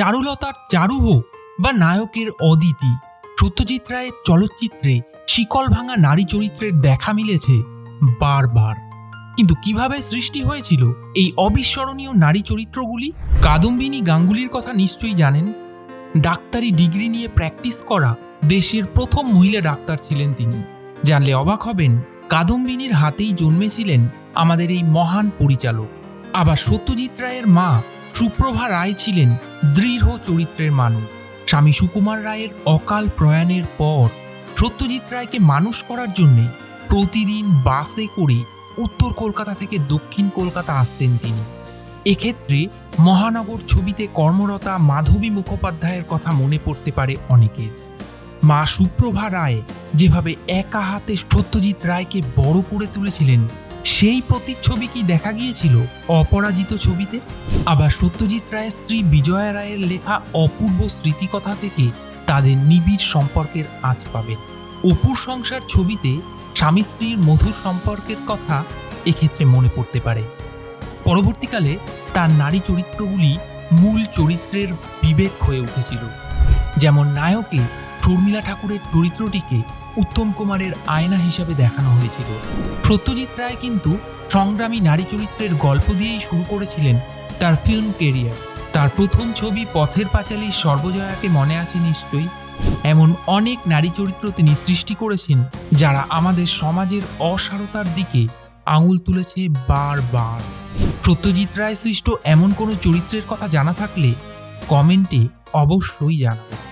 চারুলতার চারুহ বা নায়কের অদিতি। সত্যজিৎ রায়ের চলচ্চিত্রে শিকল ভাঙা নারী চরিত্রের দেখা মিলেছে বারবার। কিন্তু কীভাবে সৃষ্টি হয়েছিল এই অবিস্মরণীয় নারী চরিত্রগুলি? কাদম্বিনী গাঙ্গুলির কথা নিশ্চয়ই জানেন? ডাক্তারি ডিগ্রি নিয়ে প্র্যাকটিস করা দেশের প্রথম মহিলা ডাক্তার ছিলেন তিনি। জানলে অবাক হবেন, কাদম্বিনীর হাতেই জন্মেছিলেন আমাদের এই মহান পরিচালক। আবার সত্যজিৎ রায়ের মা সুপ্রভা রায় ছিলেন দৃঢ় চরিত্রের মানুষ। স্বামী সুকুমার রায়ের অকাল প্রয়াণের পর সত্যজিৎ রায়কে মানুষ করার জন্যে প্রতিদিন বাসে করে উত্তর কলকাতা থেকে দক্ষিণ কলকাতা আসতেন তিনি। এক্ষেত্রে মহানগর ছবিতে কর্মরতা মাধবী মুখোপাধ্যায়ের কথা মনে পড়তে পারে অনেকের। মা সুপ্রভা রায় যেভাবে একা হাতে সত্যজিৎ রায়কে বড় করে তুলেছিলেন সেই প্রতিচ্ছবি কি দেখা গিয়েছিল অপরাজিত ছবিতে? আবার সত্যজিৎ রায়ের স্ত্রী বিজয়া রায়ের লেখা অপূর্ব স্মৃতিকথা থেকে তাদের নিবিড় সম্পর্কের আঁচ পাবেন। অপুর সংসার ছবিতে স্বামী স্ত্রীর মধুর সম্পর্কের কথা এক্ষেত্রে মনে পড়তে পারে। পরবর্তীকালে তার নারী চরিত্রগুলি মূল চরিত্রের বিবেক হয়ে উঠেছিল। যেমন নায়কে শর্মিলা ঠাকুরের চরিত্রটিকে উত্তম কুমারের আয়না হিসাবে দেখানো হয়েছিল। সত্যজিৎ রায় কিন্তু সংগ্রামী নারী চরিত্রের গল্প দিয়েই শুরু করেছিলেন তার ফিল্ম কেরিয়ার তার প্রথম ছবি পথের পাঁচালী সর্বজয়াকে মনে আছে নিশ্চয়ই। এমন অনেক নারী চরিত্র তিনি সৃষ্টি করেছেন যারা আমাদের সমাজের অসারতার দিকে আঙুল তুলেছে বারবার। সত্যজিৎ রায় সৃষ্ট এমন কোনো চরিত্রের কথা জানা থাকলে কমেন্টে অবশ্যই জানাবেন।